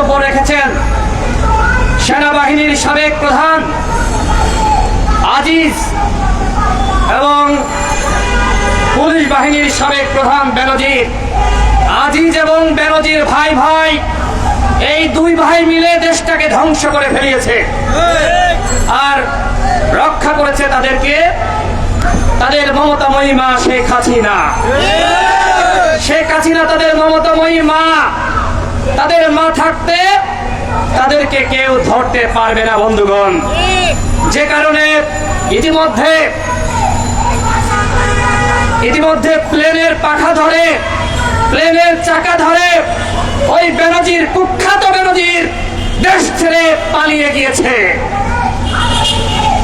বক্তব্য রেখেছেন সেনাবাহিনীর সাবেক প্রধান আজিজ এবং পুলিশ বাহিনীর সাবেক প্রধান বেনজির। আজিজ এবং বেনজির ভাই ভাই, এই দুই ভাই মিলে দেশটাকে ধ্বংস করে ফেলিয়েছে। আর রক্ষা করেছে তাদেরকে তাদের মমতাময়ী মা শেখ হাসিনা। শেখ হাসিনা তাদের মমতাময়ী মা তাদের মা থাকতে তাদেরকে কেউ ধরতে পারবে না, বন্ধুগণ। যে কারণে ইতিমধ্যে ইতিমধ্যে প্লেনের পাখা ধরে, প্লেনের চাকা ধরে ওই বেনজির কুখ্যাত বেনজির দেশ ছেড়ে পালিয়ে গিয়েছে।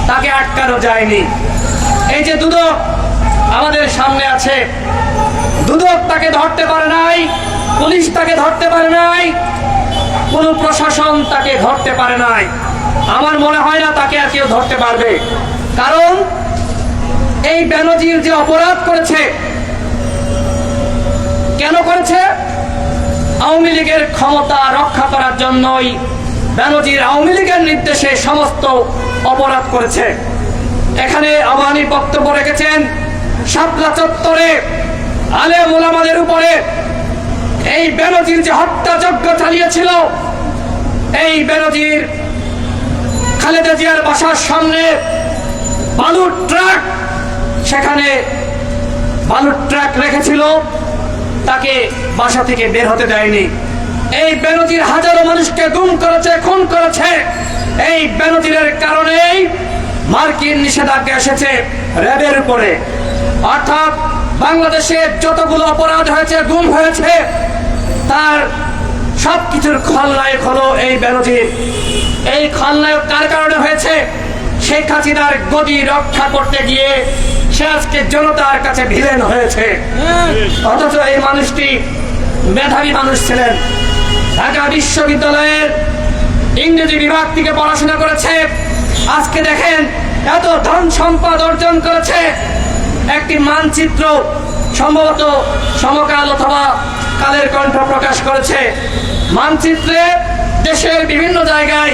তাকে আটকানো যায়নি। এই যে দুদক আমাদের সামনে আছে, দুদক তাকে ধরতে পারে নাই। পুলিশ তাকে ধরতে পারে নাই, কোনো প্রশাসন তাকে ধরতে পারে নাই। আমার মনে হয় না তাকে আর কেউ ধরতে পারবে। কারণ এই বেনজির যে অপরাধ করেছে, কেন করেছে? আওয়ামী লীগের ক্ষমতা রক্ষা করার জন্যই বেনজির আওয়ামী লীগের নির্দেশে সমস্ত অপরাধ করেছে। এখানে আবানি বক্তব্য রেখেছেন, শাপলা চত্বরে আলে মোলামাদের উপরে এই বেনজির যে হত্যাযজ্ঞ চালিয়েছিল, এই বেনজির খালেদা জিয়ার বাসার সামনে বালুর ট্রাক সেখানে বালুর ট্রাক রেখেছিল, তাকে বাসা থেকে বের হতে দেয়নি। এই বেনজির হাজারো মানুষকে গুম করেছে, খুন করেছে। এই বেনজিরের কারণেই মার্কিন নিষেধাজ্ঞা এসেছে র্যাবের উপরে। অর্থাৎ বাংলাদেশে যতগুলো অপরাধ হয়েছে, গুম হয়েছে তার সবকিছুর খলনায়ক হলো এই বেনজির এই খলনায়ক কার কারণে হয়েছে? শেখ হাসিনার গদি রক্ষা করতে গিয়ে সে আজকে জনতার কাছে ভিলেন হয়েছে। অথচ এই মানুষটি মেধাবী মানুষ ছিলেন। ঢাকা বিশ্ববিদ্যালয়ের ইংরেজি বিভাগ থেকে পড়াশোনা করেছে। আজকে দেখেন এত ধন সম্পদ অর্জন করেছে। একটি মানচিত্র সম্ভবত সমকাল অথবা কালের কণ্ঠ প্রকাশ করেছে। মানচিত্রে দেশের বিভিন্ন জায়গায়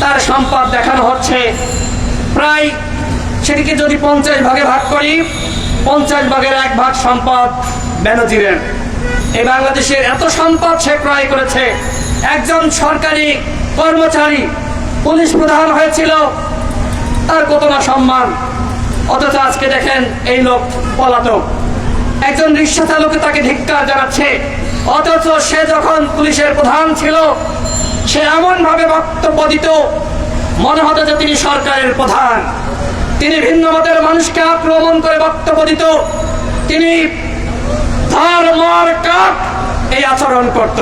তার সম্পদ দেখানো হচ্ছে। প্রায় সেটিকে যদি পঞ্চাশ ভাগে ভাগ করি, পঞ্চাশ ভাগের এক ভাগ সম্পদ ব্যানজিরের এই বাংলাদেশের এত সম্পদ সে ক্রয় করেছে। একজন সরকারি কর্মচারী, পুলিশ প্রধান হয়েছিল। তার কত না সম্মান। অথচ আজকে দেখেন এই লোক পলাতক। একজন রিক্সা চালকে তাকে ধিক্কার জানাচ্ছে। অথচ সে যখন পুলিশের প্রধান ছিল, সে এমন ভাবে বক্তব্য দিত, মনে হতো যে তিনি সরকারের প্রধান। তিনি ভিন্ন মতের মানুষকে আক্রমণ করে বক্তব্য দিত। তিনি এই আচরণ করত।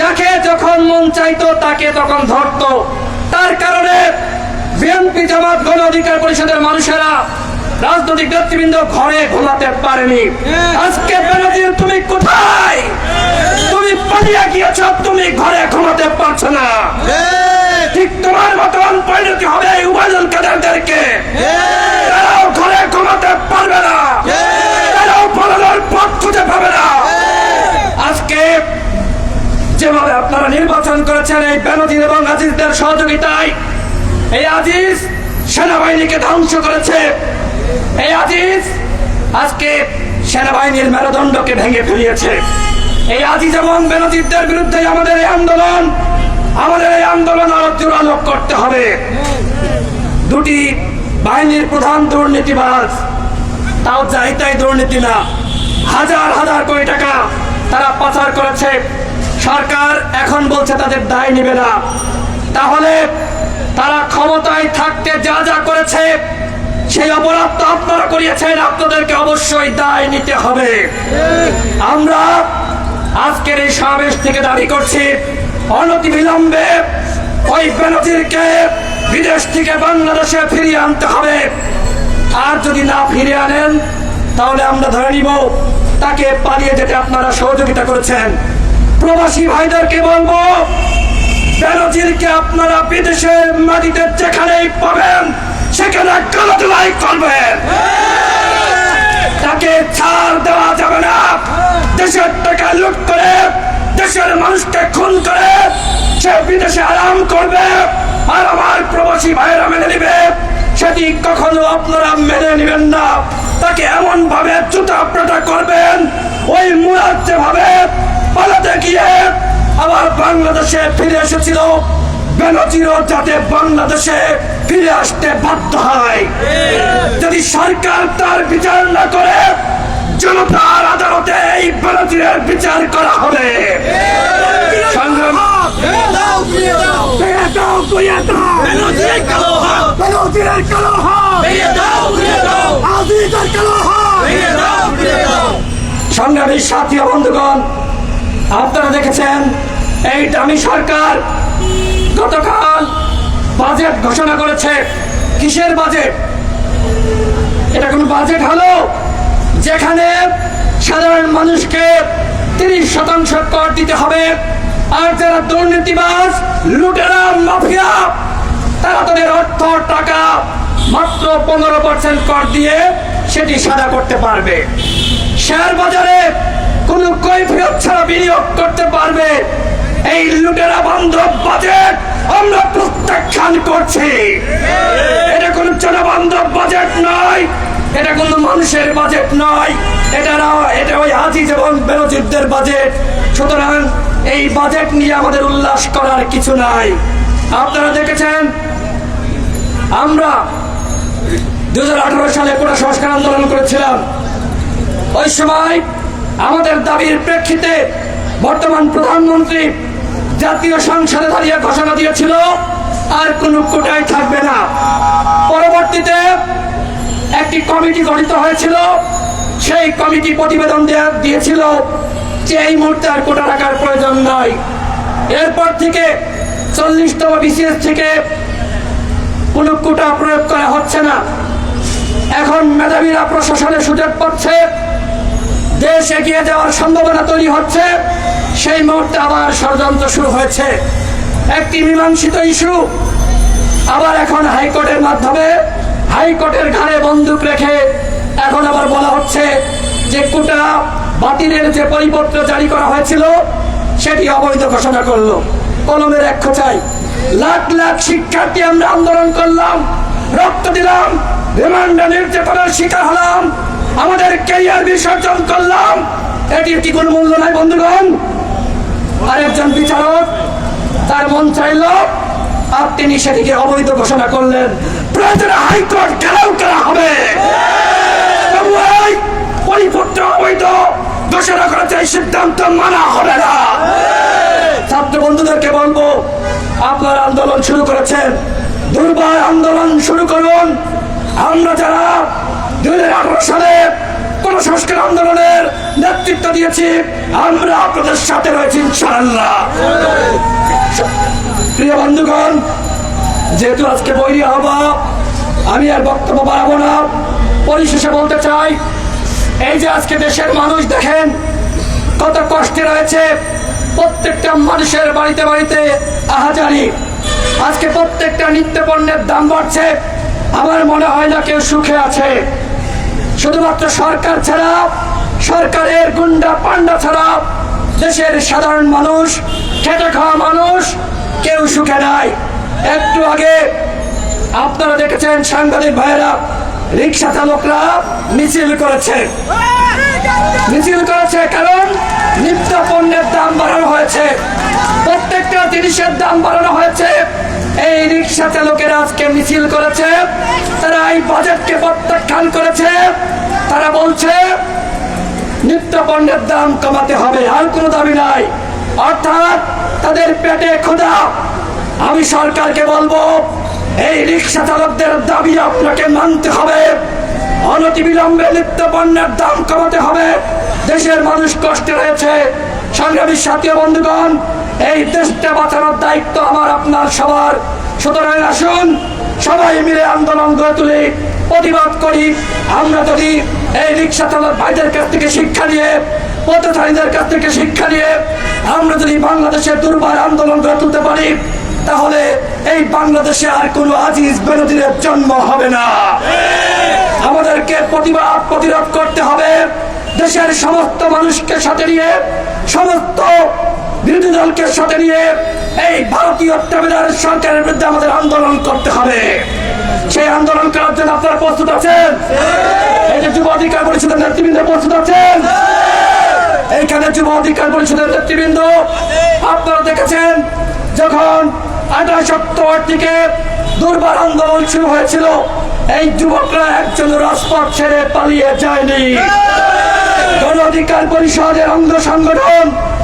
যাকে যখন মন চাইতো, তাকে তখন ধরতো। তার কারণে বিএনপি জামাত গণ অধিকার পরিষদের মানুষেরা রাজনৈতিক নেতৃবৃন্দ ঘরে ঘুমাতে পারেনি। আজকে বেনজির তুমি কোথায়? তুমি পালিয়ে গিয়েছ, তুমি ঘরে ঘুমাতে পারছ না। ঠিক তোমার মতন পরিণতি হবে এই উপার্জন কাদেরকে তারাও ঘরে ঘুমাতে পারবে না। তারাও পালানোর পথ খুঁজে পাবে না। আজকে যেভাবে আপনারা নির্বাচন করেছেন এই বেনজির এবং আজিজদের সহযোগিতায়, এই আজিজ সেনাবাহিনীকে ধ্বংস করেছে। এই আজিজ আজকে সেনাবাহিনীর মেরুদণ্ডকে ভেঙে ফেলিয়েছে। এই আজিজ এবং বেনজিরদের বিরুদ্ধে আমাদের এই আন্দোলন, আমাদের এই আন্দোলন আরও জোরালো করতে হবে। দুটি বাহিনীর প্রধান দুর্নীতিবাজ, তাও যাই তাই দুর্নীতি না, হাজার হাজার কোটি টাকা তারা পাচার করেছে। সরকার এখন বলছে তাদের দায় নেবে না। তাহলে তারা ক্ষমতায় থাকতে যা যা করেছে সেই অপরাধ তো আপনারা করিয়েছেন, আপনাদেরকে অবশ্যই দায় নিতে হবে। আমরা আজকের এই সমাবেশ থেকে দাবি করছি অনতি বিলম্বে ওই বেনজিরকে বিদেশ থেকে বাংলাদেশে ফিরিয়ে আনতে হবে। আর যদি না ফিরে আনেন, তাহলে আমরা ধরে নিব, তাকে পালিয়ে যেতে আপনারা সহযোগিতা করেছেন। প্রবাসী ভাইদেরকে বলব বেনজিরকে আপনারা বিদেশের মাটিতে যেখানেই পাবেন সেখানে গণতলাই করবেন তাকে ছাড় দেওয়া যাবে না। দেশের টাকা লুট করে, দেশের মানুষকে খুন করে, সে বিদেশে আরাম করবে। আর আমার প্রবাসী ভাইয়েরা মেনে নিবে। সেটি কখনো আপনারা মেনে নেবেন না। তাকে এমন ভাবে জুতা করবেন। ওই মুরাদ যেভাবে পালাতে গিয়ে আবার বাংলাদেশে ফিরে এসেছিল বেনজিরও যাতে বাংলাদেশে ফিরে আসতে বাধ্য হয়। যদি সরকার তার বিচার না করে জনতার আদালতে এই বেনজিরের বিচার করা হবে। সংগ্রাম। সংগ্রামী সাথী বন্ধুগণ আপনারা দেখেছেন এই দামি সরকার গতকাল বাজেট ঘোষণা করেছে। কিসের বাজেট? এটা কোন বাজেট হলো? যেখানে সাধারণ মানুষকে তিরিশ শতাংশ কর দিতে হবে, আর যারা দুর্নীতিবাজ, লুটেরা, মাফিয়া, তারা তাদের অর্থ, টাকা মাত্র পনেরো পার্সেন্ট কর দিয়ে সেটি সাদা করতে পারবে। শেয়ার বাজারে কোনো কৈফিয়ত ছাড়া বিনিয়োগ এই লুটেরা বান্ধব বাজেট আমরা প্রত্যাখ্যান করছি। এটা কোনো জনবান্ধব বাজেট নয়, এটা কোনো মানুষের বাজেট নয়, এটা এটা ওই আজিজ এবং বেরোজিদদের বাজেট। সুতরাং এই বাজেট নিয়ে আমাদের উল্লাস করার কিছু নাই। আপনারা দেখেছেন, আমরা দু হাজার আঠারো সালে কোটা সংস্কার আন্দোলন করেছিলাম। ওই সময় আমাদের দাবির প্রেক্ষিতে বর্তমান প্রধানমন্ত্রী জাতীয় সংসদে দাঁড়িয়ে ঘোষণা দিয়েছিল, আর কোনো কোটাই থাকবে না। পরবর্তীতে একটি কমিটি গঠিত হয়েছিল, সেই কমিটি প্রতিবেদন দেয়া- দিয়েছিল যে এই মুহূর্তে আর কোটা রাখার প্রয়োজন নয় এরপর থেকে চল্লিশতম বিসিএস থেকে কোনো কোটা প্রয়োগ করা হচ্ছে না। এখন মেধাবীরা প্রশাসনের সুযোগ পাচ্ছে, দেশ এগিয়ে যাওয়ার সম্ভাবনা তৈরি হচ্ছে। সেই মুহূর্তে আবার ষড়যন্ত্র শুরু হয়েছে। একটি মীমাংসিত ইস্যু। আবার এখন হাইকোর্টের মাধ্যমে হাইকোর্টের ঘাড়ে বন্দুক রেখে এখন আবার বলা হচ্ছে যে কোটা বাতিলের যে পরিপত্র জারি করা হয়েছিল, সেটি অবৈধ ঘোষণা করল। কলমের এক খোঁচাই লাখ লাখ শিক্ষার্থী আমরা আন্দোলন করলাম, রক্ত দিলাম, রিমান্ডে নির্যাতনের শিকার হলাম, আমাদের ক্যারিয়ার বিসর্জন করলাম। এটি কি কোনো মূল্য নাই, বন্ধুগণ? আরেকজন বিচারক, তার মন চাইল আর তিনি সেটিকে অবৈধ ঘোষণা করলেন। প্রয়োজনে হাইকোর্ট ঘেরাও করা হবে। পরিপত্র অবৈধ ঘোষণা করেছে এই সিদ্ধান্ত মানা হবে না। ছাত্র বন্ধুদেরকে বলব, আপনার আন্দোলন শুরু করেছেন। দুর্বার আন্দোলন শুরু করুন। আমরা যারা দুই হাজার আঠারো সালে কোন সংস্কার আন্দোলনের নেতৃত্ব দিয়েছি। আমরা আপনাদের সাথে রয়েছি, ইনশাআল্লাহ। প্রিয় বন্ধুগণ, যেহেতু আজকে বৈরী হবা আমি আর বক্তব্য বাড়াবো না। পরিশেষে বলতে চাই, এই যে আজকে দেশের মানুষ দেখেন, কত কষ্টে রয়েছে। প্রত্যেকটা মানুষের বাড়িতে বাড়িতে আহাজারি। আজকে প্রত্যেকটা নিত্য পণ্যের দাম বাড়ছে। আমার মনে হয় না কেউ সুখে আছে। শুধুমাত্র সরকার ছাড়া সরকারের গুন্ডা পান্ডা ছাড়া দেশের সাধারণ মানুষ, খেটে খাওয়া মানুষ কেউ সুখে নাই। একটু আগে আপনারা দেখেছেন সাংবাদিক ভাইয়েরা, রিক্সা চালকরা মিছিল করেছে। মিছিল করেছে কারণ নিত্য পণ্যের দাম বাড়ানো হয়েছে। প্রত্যেকটা জিনিসের দাম বাড়ানো হয়েছে। এই রিক্সা চালকেরা আজকে মিছিল করেছে। তারা এই বাজেটকে প্রত্যাখ্যান করেছে। তারা বলছে নিত্য দাম কমাতে হবে, আর কোনো দাবি নাই। অর্থাৎ তাদের পেটে ক্ষুধা। আমি সরকারকে বলব, এই রিক্সা চালকদের দাবি আপনাকে মানতে হবে। অনতিবিলম্বে নিত্য পণ্যের দাম কমাতে হবে। দেশের মানুষ কষ্টে রয়েছে। সংগ্রামী সাথী বন্ধুগণ, এই দেশটা বাঁচানোর দায়িত্ব আমার, আপনার সবার। সুতরাং আসুন, সবাই মিলে আন্দোলন গড়ে তুলি। প্রতিবাদ করি। আমরা যদি এই রিক্সা চালক ভাইদের কাছ থেকে শিক্ষা নিয়ে, পথচারীদের কাছ থেকে শিক্ষা নিয়ে আমরা যদি বাংলাদেশের দুর্বার আন্দোলন গড়ে তুলতে পারি, তাহলে এই বাংলাদেশে আর কোনো আজিজ বিরোধীদের জন্ম হবে না। আমাদেরকে প্রতিবাদ প্রতিরোধ করতে হবে। দেশের সমস্ত মানুষকে সাথে নিয়ে, সমস্ত বিরোধী দলকে সাথে নিয়ে এই ভারতীয় তামিলনাড়ু সরকারের বিরুদ্ধে আমাদের আন্দোলন করতে হবে। সেই আন্দোলন করার জন্য আপনারা প্রস্তুত আছেন? এই যে যুব অধিকার পরিষদের নেতৃবৃন্দ প্রস্তুত আছেন? এইখানে যুব অধিকার পরিষদের নেতৃবৃন্দ, আপনারা দেখেছেন যখন আঠাশ অক্টোবর থেকে দুর্বার আন্দোলন শুরু হয়েছিল, এই যুবকরা একজন রাজপথ ছেড়ে পালিয়ে যায়নি। গণ অধিকার পরিষদের অঙ্গ সংগঠন